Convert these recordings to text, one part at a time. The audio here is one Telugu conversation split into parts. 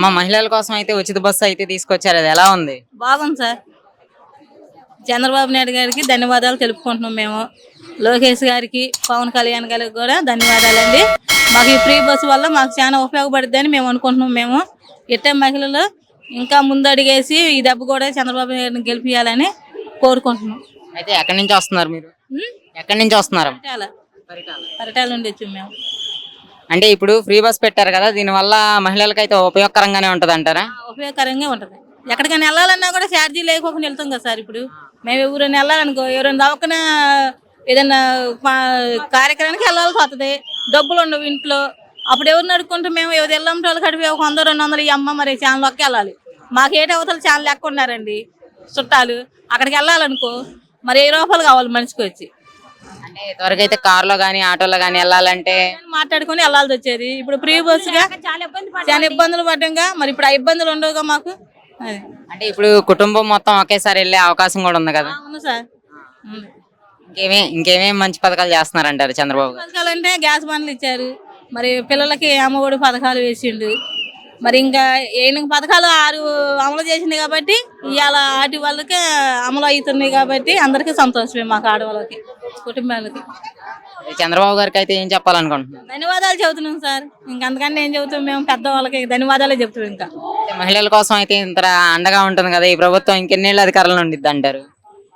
మా మహిళల కోసం అయితే ఉచిత బస్సు అయితే తీసుకొచ్చారు. అది ఎలా ఉంది? బాగుంది సార్. చంద్రబాబు నాయుడు గారికి ధన్యవాదాలు తెలుపుకుంటున్నాం మేము. లోకేష్ గారికి పవన్ కళ్యాణ్ గారికి కూడా ధన్యవాదాలండి. మాకు ఈ ఫ్రీ బస్సు వల్ల మాకు చాలా ఉపయోగపడుతుందని మేము అనుకుంటున్నాం మేము. ఇట్టే మహిళలు ఇంకా ముందడిగేసి ఈ దెబ్బ కూడా చంద్రబాబు నాయుడిని గెలిపించాలని కోరుకుంటున్నాం. అయితే ఎక్కడి నుంచి వస్తున్నారు మీరు? ఎక్కడి నుంచి వస్తున్నారు? పరిటాల. పరిటాల నుండి వచ్చాం మేము. అంటే ఇప్పుడు ఫ్రీ బస్ పెట్టారు కదా దీనివల్ల మహిళలకు అయితే ఉపయోగకరంగానే ఉంటది అంటారా ఉపయోగకరంగా ఉంటుంది. ఎక్కడికైనా వెళ్ళాలన్నా కూడా ఛార్జీ లేకపోకుండా వెళ్తాం కదా సార్ ఇప్పుడు. మేము ఎవరైనా వెళ్ళాలనుకో ఎవరైనా దవకన ఏదైనా కార్యక్రమానికి వెళ్ళాల్సి వస్తుంది. డబ్బులు ఉండవు ఇంట్లో. అప్పుడు ఎవరు నడుకుంటే మేము ఎవరు వెళ్ళాం వాళ్ళు కడిపి ఒక వంద రెండు వందలు ఈ అమ్మ మరి ఛానల్లోకి వెళ్ళాలి. మాకు ఏటి అవతల ఛానల్ లెక్క ఉన్నారండి చుట్టాలు. అక్కడికి వెళ్ళాలనుకో మరి ఏ రూపాయలు కావాలి మనిషికి వచ్చి? అంటే ఇదివరకు అయితే కార్లో కానీ ఆటోలో కానీ వెళ్ళాలంటే మాట్లాడుకొని వెళ్ళాల్సి వచ్చేది. ఇప్పుడు ఫ్రీ బస్సుగా చాలా ఇబ్బందులు పడ్డంగా మరి ఇప్పుడు ఆ ఇబ్బందులు ఉండవుగా మాకు? అది. అంటే ఇప్పుడు కుటుంబం మొత్తం ఒకేసారి వెళ్ళే అవకాశం కూడా ఉంది కదా? అవును సార్. ఇంకేమే ఇంకేమేం మంచి పథకాలు చేస్తున్నారంటారు చంద్రబాబు గారు? పథకాలు అంటే గ్యాస్ బండ్లు ఇచ్చారు. మరి పిల్లలకి అమ్మఒడి పథకాలు వేసిండు. మరి ఇంకా ఎనిమిది పథకాలు ఆరు అమలు చేసింది కాబట్టి ఇవాళ వాటి వాళ్ళకి అమలు అవుతున్నాయి కాబట్టి అందరికీ సంతోషమే మాకు ఆడవాళ్ళకి. కుటుంబాలకి చంద్రబాబు గారికి అయితే ఏం చెప్పాలనుకుంటున్నారు? ధన్యవాదాలు చెబుతున్నాం సార్. ఇంకా అందుకని ఏం చెబుతాం మేము పెద్దవాళ్ళకి ధన్యవాదాలే చెబుతాం ఇంకా. మహిళల కోసం అయితే ఇంత అండగా ఉంటుంది కదా ఈ ప్రభుత్వం ఇంకెన్నేళ్ళు అధికారంలో ఉండిద్ది అంటారు?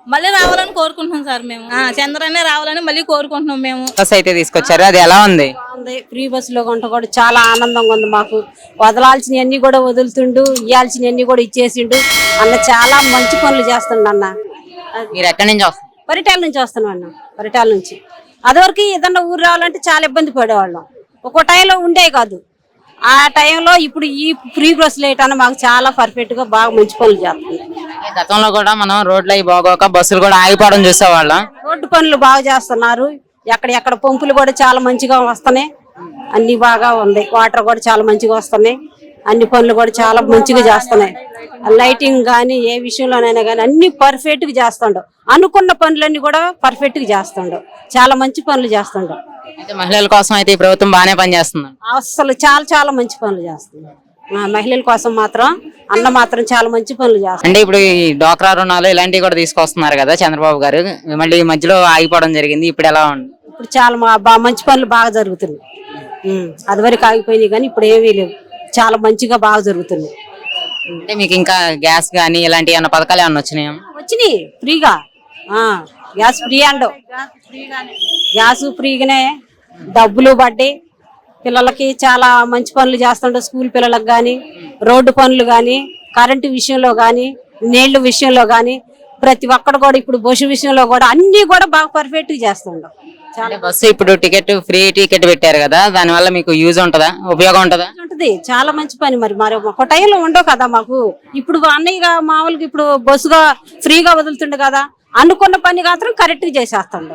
మళ్ళీ రావాలని కోరుకుంటున్నాం సార్ మేము. ఆ, చంద్రనే రావాలని మళ్ళీ కోరుకుంటున్నాం మేము. బస్ అయితే తీసుకొచ్చారు అది ఎలా ఉంది? ఉంది ఫ్రీ బస్సులో కొంట కూడా చాలా ఆనందంగా ఉంది మాకు. వదలాల్సినవన్నీ కూడా వదులుతుండు ఇవ్వాల్సినవన్నీ కూడా ఇచ్చేసిండు. అన్న చాలా మంచి పనులు చేస్తుండు అన్న. మీరు ఎక్కడి నుంచి వస్తారు పరిటాల నుంచి వస్తున్నాం అన్న పరిటాల నుంచి. అదివరకు ఏదన్నా ఊరు రావాలంటే చాలా ఇబ్బంది పడేవాళ్ళం. ఒక్కో టైంలో ఉండే కాదు. ఆ టైంలో ఇప్పుడు ఈ ఫ్రీ బస్సులు వేయటాన్ని మాకు చాలా పర్ఫెక్ట్గా బాగా మంచి పనులు చేస్తుంది. గతంలో కూడా మనం రోడ్లు అవి బాగోక బస్సులు కూడా ఆగిపోవడం చూసేవాళ్ళం. రోడ్డు పనులు బాగా చేస్తున్నారు. ఎక్కడ ఎక్కడ పంపులు కూడా చాలా మంచిగా వస్తున్నాయి. అన్ని బాగా ఉంది. వాటర్ కూడా చాలా మంచిగా వస్తున్నాయి. అన్ని పనులు కూడా చాలా మంచిగా చేస్తున్నాయి. లైటింగ్ కానీ ఏ విషయంలోనైనా కానీ అన్ని పర్ఫెక్ట్గా చేస్తుండు. అనుకున్న పనులన్నీ కూడా పర్ఫెక్ట్గా చేస్తుండు. చాలా మంచి పనులు చేస్తుండు. అయితే మహిళల కోసం అయితే ఈ ప్రభుత్వం బాగానే పనిచేస్తుంది అసలు చాలా చాలా మంచి పనులు చేస్తుంది. మహిళల కోసం మాత్రం అన్న మాత్రం చాలా మంచి పనులు చేస్తుంది. అంటే ఇప్పుడు ఈ డోక్రా రుణాలు ఇలాంటివి కూడా తీసుకొస్తున్నారు కదా చంద్రబాబు గారు. మళ్ళీ ఈ మధ్యలో ఆగిపోవడం జరిగింది. ఇప్పుడు ఎలా ఉంది? ఇప్పుడు చాలా మంచి పనులు బాగా జరుగుతున్నాయి. ఉమ్, అదివరకు ఆగిపోయినాయి కానీ ఇప్పుడు ఏమీ లేవు. చాలా మంచిగా బాగా జరుగుతున్నాయి అంటే మీకు ఇంకా గ్యాస్ కానీ ఇలాంటి ఏమైనా పథకాలు ఏమైనా వచ్చినాయా? వచ్చినాయి ఫ్రీగా. గ్యాస్ ఫ్రీ అండు గ్యాస్ ఫ్రీగానే డబ్బులు పడ్డాయి. పిల్లలకి చాలా మంచి పనులు చేస్తుండే స్కూల్ పిల్లలకు కానీ రోడ్డు పనులు కానీ కరెంటు విషయంలో కానీ నీళ్ళు విషయంలో కానీ ప్రతి ఒక్కడు కూడా ఇప్పుడు బస్సు విషయంలో కూడా అన్ని కూడా బాగా పర్ఫెక్ట్గా అంటే బస్సు ఇప్పుడు టికెట్ ఫ్రీ టికెట్ పెట్టారు కదా దానివల్ల మీకు యూజ్ ఉంటుందా? ఉపయోగం ఉంటుందా? ఉంటది. చాలా మంచి పని మరి. మరి ఒక టైంలో ఉండవు కదా మాకు. ఇప్పుడు అన్నయ్యగా మామూలుగా ఇప్పుడు బస్సుగా ఫ్రీగా వదులుతుండే కదా. అనుకున్న పని మాత్రం కరెక్ట్గా చేసేస్తుండ.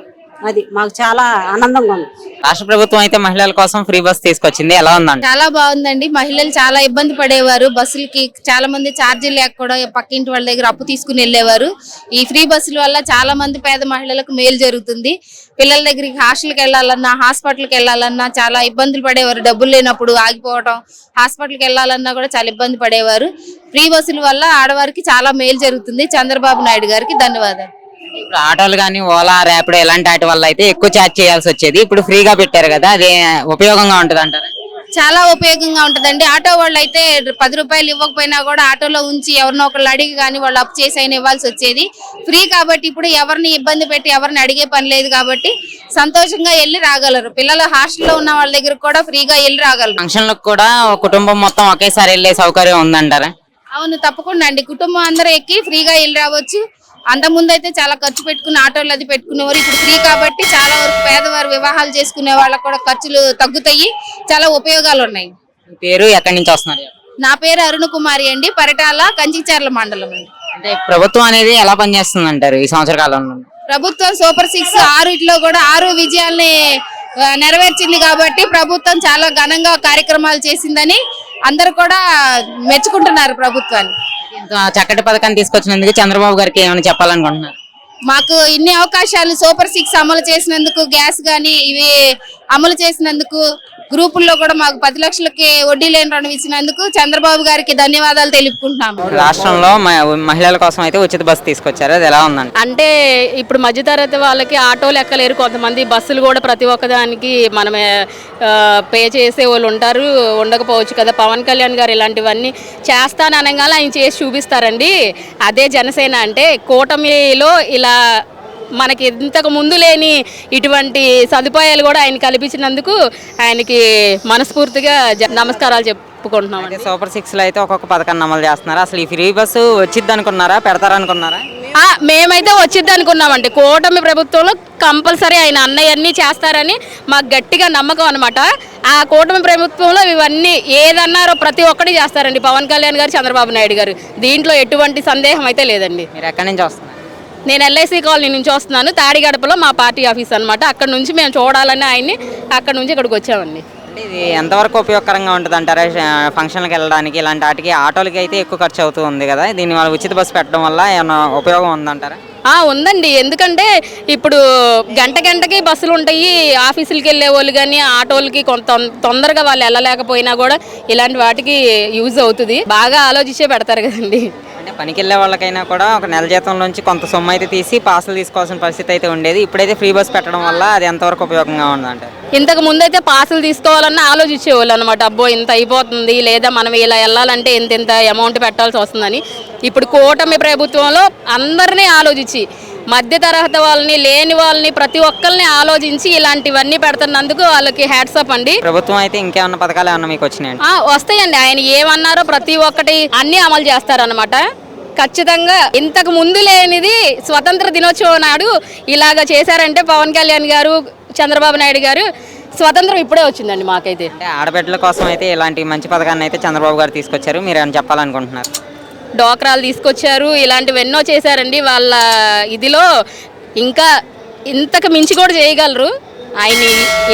అది మాకు చాలా ఆనందంగా ఉంది. రాష్ట్ర ప్రభుత్వం అయితే మహిళల కోసం ఫ్రీ బస్ తీసుకొచ్చింది. ఎలా ఉందండి? చాలా బాగుందండి. మహిళలు చాలా ఇబ్బంది పడేవారు. బస్సులకి చాలా మంది ఛార్జీలు లేక కూడా పక్కింటి వాళ్ళ దగ్గర అప్పు తీసుకుని వెళ్ళేవారు. ఈ ఫ్రీ బస్సుల వల్ల చాలా మంది పేద మహిళలకు మేలు జరుగుతుంది. పిల్లల దగ్గరికి హాస్టల్కి వెళ్ళాలన్నా హాస్పిటల్కి వెళ్ళాలన్నా చాలా ఇబ్బందులు పడేవారు. డబ్బులు లేనప్పుడు ఆగిపోవడం హాస్పిటల్కి వెళ్ళాలన్నా కూడా చాలా ఇబ్బంది పడేవారు. ఫ్రీ బస్సుల వల్ల ఆడవారికి చాలా మేలు జరుగుతుంది. చంద్రబాబు నాయుడు గారికి ధన్యవాదాలు. ఇప్పుడు ఆటోలు కానీ ఓలా ర్యాపిడో ఇలాంటి వాటి వల్ల అయితే ఎక్కువ ఛార్జ్ చేయాల్సి వచ్చేది. ఇప్పుడు ఫ్రీగా పెట్టారు కదా అది ఉపయోగంగా ఉంటుంది అంటారా చాలా ఉపయోగంగా ఉంటదండి. ఆటో వాళ్ళు అయితే పది రూపాయలు ఇవ్వకపోయినా కూడా ఆటోలో ఉంచి ఎవరినో ఒకళ్ళు అడిగి కానీ వాళ్ళు అప్పు చేసి అయినా ఇవ్వాల్సి వచ్చేది. ఫ్రీ కాబట్టి ఇప్పుడు ఎవరిని ఇబ్బంది పెట్టి ఎవరిని అడిగే పని లేదు కాబట్టి సంతోషంగా వెళ్ళి రాగలరు. పిల్లలు హాస్టల్లో ఉన్న వాళ్ళ దగ్గర కూడా ఫ్రీగా వెళ్ళి రాగలరు. ఫంక్షన్లకు కూడా ఒక కుటుంబం మొత్తం ఒకేసారి వెళ్ళే సౌకర్యం ఉందంటారా? అవును తప్పకుండా అండి. కుటుంబం అందరూ ఎక్కి ఫ్రీగా వెళ్ళి రావచ్చు. అంత ముందు అయితే చాలా ఖర్చు పెట్టుకుని ఆటోలు అది పెట్టుకునేవారు ఇప్పుడు ఫ్రీ కాబట్టి చాలా వరకు పేదవారు వివాహాలు చేసుకునే వాళ్ళకి కూడా ఖర్చులు తగ్గుతాయి చాలా ఉపయోగాలు ఉన్నాయి పేరు ఎక్కడి నుంచి వస్తున్నారు? నా పేరు అరుణ కుమారి అండి పరిటాల కంచిచర్ల మండలం అండి. అంటే ప్రభుత్వం అనేది ఎలా పనిచేస్తుంది అంటారు ఈ సంవత్సర కాలంలో? ప్రభుత్వం సూపర్ సిక్స్ ఆరుట్లో కూడా ఆరు విజయాల్ని నెరవేర్చింది కాబట్టి ప్రభుత్వం చాలా ఘనంగా కార్యక్రమాలు చేసిందని అందరు కూడా మెచ్చుకుంటున్నారు ప్రభుత్వాన్ని. చక్కటి పథకాన్ని తీసుకొచ్చినందుకు చంద్రబాబు గారికి ఏమైనా చెప్పాలనుకుంటున్నారు? మాకు ఇన్ని అవకాశాలు సూపర్ సిక్స్ అమలు చేసినందుకు గ్యాస్ కానీ ఇవి అమలు చేసినందుకు గ్రూపుల్లో కూడా మాకు పది లక్షలకి వడ్డీ లేని రుణం ఇచ్చినందుకు చంద్రబాబు గారికి ధన్యవాదాలు తెలుపుకుంటున్నాము. రాష్ట్రంలో మహిళల కోసం అయితే ఉచిత బస్సు తీసుకొచ్చారు. అది ఎలా ఉందండి? అంటే ఇప్పుడు మధ్యతరగతి వాళ్ళకి ఆటోలు ఎక్కలేరు కొంతమంది బస్సులు కూడా ప్రతి ఒక్కదానికి మనమే ఆ, పే చేసే వాళ్ళు ఉంటారు. ఉండకపోవచ్చు కదా. పవన్ కళ్యాణ్ గారు ఇలాంటివన్నీ చేస్తాను అనగానే ఆయన చేసి చూపిస్తారండి. అదే జనసేన అంటే కూటమిలో ఇలా మనకి ఇంతకు ముందు లేని ఇటువంటి సదుపాయాలు కూడా ఆయన కల్పించినందుకు ఆయనకి మనస్ఫూర్తిగా నమస్కారాలు చెప్పుకుంటున్నాం అయితే సూపర్ సిక్స్లో అయితే ఒక్కొక్క పథకాన్ని అమలు చేస్తున్నారు. అసలు ఈ ఫ్రీ బస్సు వచ్చిద్ది అనుకున్నారా పెడతారనుకున్నారా మేమైతే వచ్చిద్ది అనుకున్నామండి కూటమి ప్రభుత్వంలో కంపల్సరీ ఆయన అన్నయ్య అన్నీ చేస్తారని మాకు గట్టిగా నమ్మకం అనమాట ఆ కూటమి ప్రభుత్వంలో ఇవన్నీ ఏదన్నారో ప్రతి ఒక్కటి చేస్తారండి. పవన్ కళ్యాణ్ గారు చంద్రబాబు నాయుడు గారు. దీంట్లో ఎటువంటి సందేహం అయితే లేదండి. మీరు ఎక్కడి నుంచి వస్తున్నారు? నేను ఎల్ఐసి కాలనీ నుంచి వస్తున్నాను. తాడిగడపలో మా పార్టీ ఆఫీస్ అనమాట అక్కడ నుంచి మేము చూడాలని ఆయన్ని అక్కడ నుంచి ఇక్కడికి వచ్చామండి. ఇది ఎంతవరకు ఉపయోగకరంగా ఉంటుంది అంటారా ఫంక్షన్లకు వెళ్ళడానికి ఇలాంటి వాటికి ఆటోలకి అయితే ఎక్కువ ఖర్చు అవుతూ ఉంది కదా. దీని వల్ల ఉచిత బస్సు పెట్టడం వల్ల ఏమైనా ఉపయోగం ఉందంటారా? ఆ, ఉందండి. ఎందుకంటే ఇప్పుడు గంట గంటకి బస్సులు ఉంటాయి. ఆఫీసులకి వెళ్ళే వాళ్ళు కానీ ఆటోలకి కొంత తొందరగా వాళ్ళు వెళ్ళలేకపోయినా కూడా ఇలాంటి వాటికి యూజ్ అవుతుంది. బాగా ఆలోచించే పెడతారు కదండి. అంటే పనికి వెళ్ళే వాళ్ళకైనా కూడా ఒక నెల జీతం నుంచి కొంత సొమ్ము అయితే తీసి పాసులు తీసుకోవాల్సిన పరిస్థితి అయితే ఉండేది. ఇప్పుడైతే ఫ్రీ బస్ పెట్టడం వల్ల అది ఎంతవరకు ఉపయోగంగా ఉందంటే. ఇంతకు ముందైతే పాసులు తీసుకోవాలన్నా ఆలోచించేవాళ్ళు అనమాట అబ్బో ఇంత అయిపోతుంది లేదా మనం ఇలా వెళ్ళాలంటే ఇంత ఇంత అమౌంట్ పెట్టాల్సి వస్తుందని. ఇప్పుడు కూటమి ప్రభుత్వంలో అందరినీ ఆలోచించి మధ్య తరగతి వాళ్ళని లేని వాళ్ళని ప్రతి ఒక్కరిని ఆలోచించి ఇలాంటివన్నీ పెడుతున్నందుకు వాళ్ళకి హ్యాట్సప్ అండి. ప్రభుత్వం అయితే ఇంకేమన్నా పథకాలు ఏమన్నా మీకు వచ్చినాయండి? ఆ, వస్తాయండి. ఆయన ఏమన్నారో ప్రతి ఒక్కటి అన్ని అమలు చేస్తారనమాట ఖచ్చితంగా ఇంతకు ముందు లేనిది స్వతంత్ర దినోత్సవం నాడు ఇలాగ చేశారంటే పవన్ కళ్యాణ్ గారు చంద్రబాబు నాయుడు గారు స్వతంత్రం ఇప్పుడే వచ్చిందండి మాకైతే. అంటే ఆడబిడ్డల కోసం అయితే ఇలాంటి మంచి పథకాన్ని అయితే చంద్రబాబు గారు తీసుకొచ్చారు. మీరు ఏమైనా చెప్పాలనుకుంటున్నారు? డోక్రాలు తీసుకొచ్చారు ఇలాంటివి ఎన్నో చేశారండి. వాళ్ళ ఇదిలో ఇంకా ఇంతకు మించి కూడా చేయగలరు. ఆయన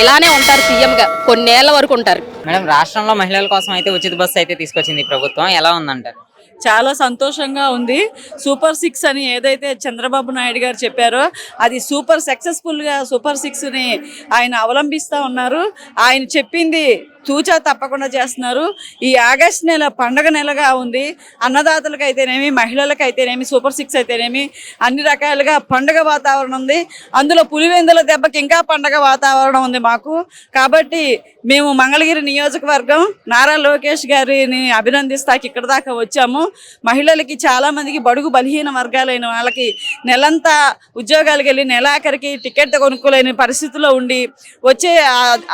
ఇలానే ఉంటారు సీఎంగా కొన్నేళ్ళ వరకు ఉంటారు. మేడం రాష్ట్రంలో మహిళల కోసం అయితే ఉచిత బస్సు అయితే తీసుకొచ్చింది ఈ ప్రభుత్వం. ఎలా ఉందంటారు? చాలా సంతోషంగా ఉంది. సూపర్ సిక్స్ అని ఏదైతే చంద్రబాబు నాయుడు గారు చెప్పారో అది సూపర్ సక్సెస్ఫుల్గా సూపర్ సిక్స్ని ఆయన అవలంబిస్తూ ఉన్నారు. ఆయన చెప్పింది తూచా తప్పకుండా చేస్తున్నారు. ఈ ఆగస్ట్ నెల పండగ నెలగా ఉంది. అన్నదాతలకు అయితేనేమి మహిళలకు అయితేనేమి సూపర్ సిక్స్ అయితేనేమి అన్ని రకాలుగా పండగ వాతావరణం ఉంది. అందులో పులివెందుల దెబ్బకి ఇంకా పండగ వాతావరణం ఉంది మాకు. కాబట్టి మేము మంగళగిరి నియోజకవర్గం నారా లోకేష్ గారిని అభినందిస్తాకి ఇక్కడ దాకా వచ్చాము. మహిళలకి చాలామందికి బడుగు బలహీన వర్గాలైన వాళ్ళకి నెలంతా ఉద్యోగాలకు వెళ్ళి నెలాఖరికి టికెట్ కొనుక్కోలేని పరిస్థితిలో ఉండి వచ్చే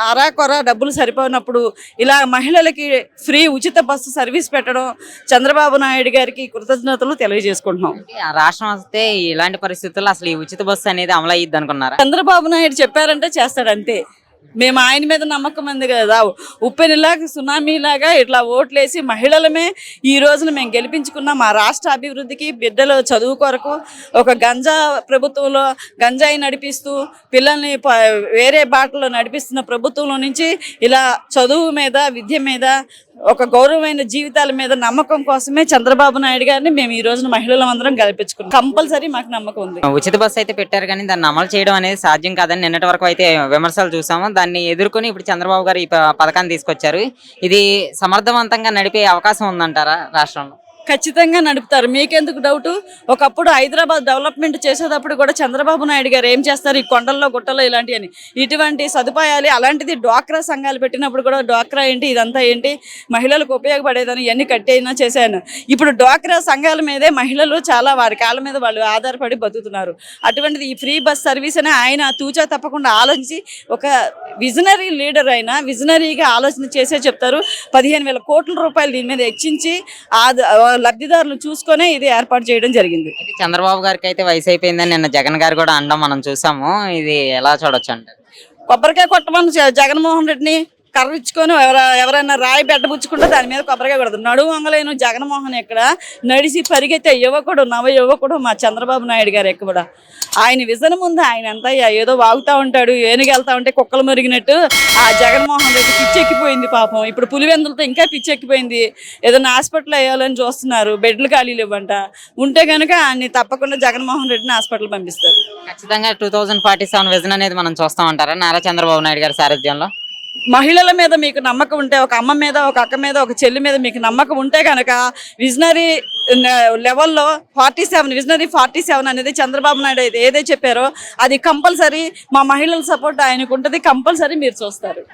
అరా కొర డబ్బులు సరిపోయినప్పుడు ఇలా మహిళలకి ఫ్రీ ఉచిత బస్సు సర్వీస్ పెట్టడం చంద్రబాబు నాయుడు గారికి కృతజ్ఞతలు తెలియజేసుకుంటున్నాం. రాష్ట్రం వస్తే ఇలాంటి పరిస్థితుల్లో అసలు ఈ ఉచిత బస్సు అనేది అమలు అయ్యిద్ది అనుకున్నారా? చంద్రబాబు నాయుడు చెప్పారంటే చేస్తాడు అంతే మేము ఆయన మీద నమ్మకం ఉంది కదా. ఉప్పెనిలాగా సునామీలాగా ఇట్లా ఓట్లేసి మహిళలమే ఈ రోజున మేము గెలిపించుకున్నాం. మా రాష్ట్ర అభివృద్ధికి బిడ్డల చదువు కొరకు ఒక గంజా ప్రభుత్వంలో గంజాయి నడిపిస్తూ పిల్లల్ని వేరే బాటలో నడిపిస్తున్న ప్రభుత్వంలో నుంచి ఇలా చదువు మీద విద్య మీద ఒక గౌరవమైన జీవితాల మీద నమ్మకం కోసమే చంద్రబాబు నాయుడు గారిని మేము ఈ రోజున మహిళలందరం కల్పించుకున్నాం కంపల్సరీ మాకు నమ్మకం ఉంది. ఉచిత బస్సు అయితే పెట్టారు కానీ దాన్ని అమలు చేయడం అనేది సాధ్యం కాదని నిన్నటి వరకు అయితే విమర్శలు చూసాము. దాన్ని ఎదుర్కొని ఇప్పుడు చంద్రబాబు గారు ఈ పథకాన్ని తీసుకొచ్చారు. ఇది సమర్థవంతంగా నడిపే అవకాశం ఉందంటారా రాష్ట్రంలో? ఖచ్చితంగా నడుపుతారు. మీకెందుకు డౌట్? ఒకప్పుడు హైదరాబాద్ డెవలప్మెంట్ చేసేటప్పుడు కూడా చంద్రబాబు నాయుడు గారు ఏం చేస్తారు? ఈ కొండల్లో గుట్టల్లో ఇలాంటివని. ఇటువంటి సదుపాయాలు అలాంటిది డ్వాక్రా సంఘాలు పెట్టినప్పుడు కూడా డ్వాక్రా ఏంటి ఇదంతా ఏంటి? మహిళలకు ఉపయోగపడేదని ఇవన్నీ కట్టేనా చేశాను. ఇప్పుడు డ్వాక్రా సంఘాల మీదే మహిళలు చాలా వారి కాళ్ళ మీద వాళ్ళు ఆధారపడి బతుకుతున్నారు. అటువంటిది ఈ ఫ్రీ బస్ సర్వీస్ అని ఆయన తూచా తప్పకుండా ఆలోచించి ఒక విజనరీ లీడర్ అయినా విజనరీగా ఆలోచన చేసే చెప్తారు. పదిహేను వేల కోట్ల రూపాయలు దీని మీద హెచ్చించి ఆ లబ్ధిదారులు చూసుకొనే ఇది ఏర్పాటు చేయడం జరిగింది. చంద్రబాబు గారికి అయితే వయసు అయిపోయిందని నిన్న జగన్ గారు కూడా అనడం మనం చూసాము. ఇది ఎలా చూడొచ్చు అంటారు? కొబ్బరికాయ కొట్టమని జగన్మోహన్ రెడ్డిని కర్ర ఇచ్చుకొని ఎవర ఎవరైనా రాయి బెడ్డబుచ్చుకుంటే దాని మీద కొబ్బరిగా కొడతారు. నడువు వంగలేను జగన్మోహన్ ఎక్కడ నడిచి పరిగెత్తే యువకుడు నవ యువకుడు మా చంద్రబాబు నాయుడు గారు ఎక్కడ ఆయన విజన్ ముందు ఆయన ఎంత ఏదో వాగుతూ ఉంటాడు ఏనుగు వెళ్తా ఉంటే కుక్కలు మురిగినట్టు ఆ జగన్మోహన్ రెడ్డి పిచ్చెక్కిపోయింది పాపం. ఇప్పుడు పులివెందులతో ఇంకా పిచ్చెక్కిపోయింది. ఏదైనా హాస్పిటల్ వేయాలని చూస్తున్నారు బెడ్లు ఖాళీలు ఇవ్వంట. ఉంటే కనుక ఆయన్ని తప్పకుండా జగన్మోహన్ రెడ్డిని హాస్పిటల్ పంపిస్తారు. ఖచ్చితంగా two thousand forty seven vision అనేది మనం చూస్తాం ఉంటారా నారా చంద్రబాబు నాయుడు గారి సారథ్యంలో? మహిళల మీద మీకు నమ్మకం ఉంటే ఒక అమ్మ మీద ఒక అక్క మీద ఒక చెల్లి మీద మీకు నమ్మకం ఉంటే కనుక విజనరీ లెవెల్లో forty seven visionary forty seven అనేది చంద్రబాబు నాయుడు అయితే ఏదైతే చెప్పారో అది కంపల్సరీ మా మహిళల సపోర్ట్ ఆయనకు ఉంటుంది కంపల్సరీ మీరు చూస్తారు.